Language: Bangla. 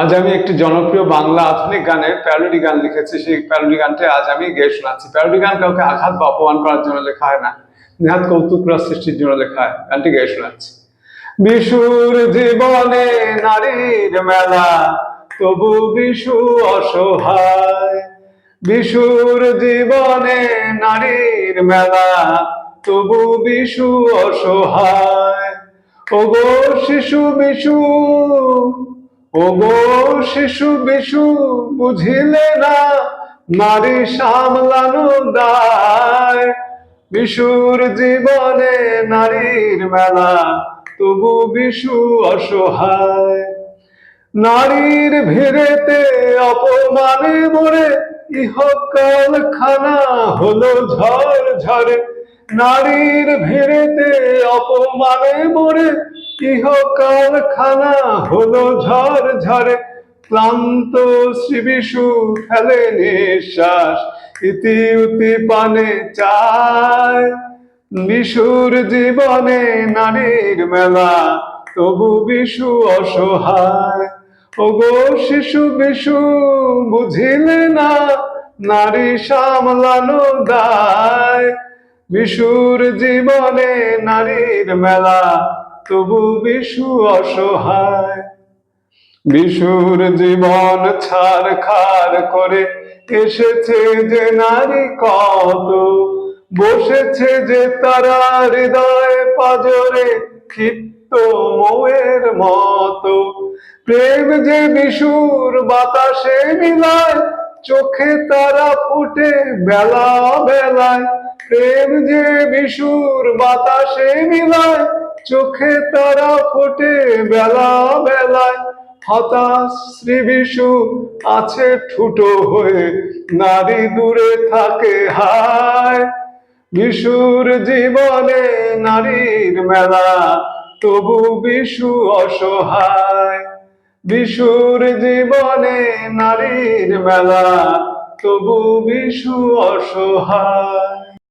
আজ আমি একটি জনপ্রিয় বাংলা আধুনিক গানের প্যারোডি গান লিখেছি। সেই প্যারোডি গানটা আজ আমি গেয়ে শোনাচ্ছি। প্যারোডি গান কাউকে আঘাত বা অপমান করার জন্য লেখা হয় না। নিহাত কৌতুক রস সৃষ্টির জন্য লেখা হয়। গানটি গেয়ে শোনাচ্ছি। বিশুর জীবনে নারীর মেলা, তবু বিশু অসহায়। বিশুর জীবনে নারীর মেলা, তবু বিশু অসহায়। ওগো শিশু বিশু ওগো শিশু বিশু, বুঝিলে না, নারী সামলানো দায়। বিশুর জীবনে নারীর মেলা, তবু বিশু অসহায়। নারীর ভিড়েতে অপমানে মরে ইহকাল খানা হলো ঝড় ঝরে নারীর ভিড়েতে অপমানে মরে ইহকাল খানা হলো ঝড় ঝরে ক্লান্ত শ্রী বিশু ফেলে নিঃশ্বাস ইতি উতি পানে চায়। বিশুর জীবনে নারীর মেলা, তবু বিশু অসহায়। ওগো শিশু বিশু, বুঝিলে না, নারী সামলানো দায়। বিশুর জীবনে নারীর মেলা, তবু বিশু অসহায়। বিশুর জীবন ছাড় খার করে এসেছে যে নারী কত, বসেছে যে তারা হৃদয় পাজরে ক্ষিপ্ত মোয়ের মতো। প্রেম যে বিশুর বাতাসে মিলায়, চোখে তারা ফুটে বেলা বেলায়। প্রেম যে বিশুর বাতাসে মিলায়, চোখে তারা ফোটে বেলা বেলায়। হতাশ শ্রী বিশু আছে ঠুটো হয়ে, নারী দূরে থাকে হায়। বিশুর জীবনে নারীর মেলা, তবু বিশু অসহায়। বিশুর জীবনে নারীর মেলা, তবু বিশু অসহায়।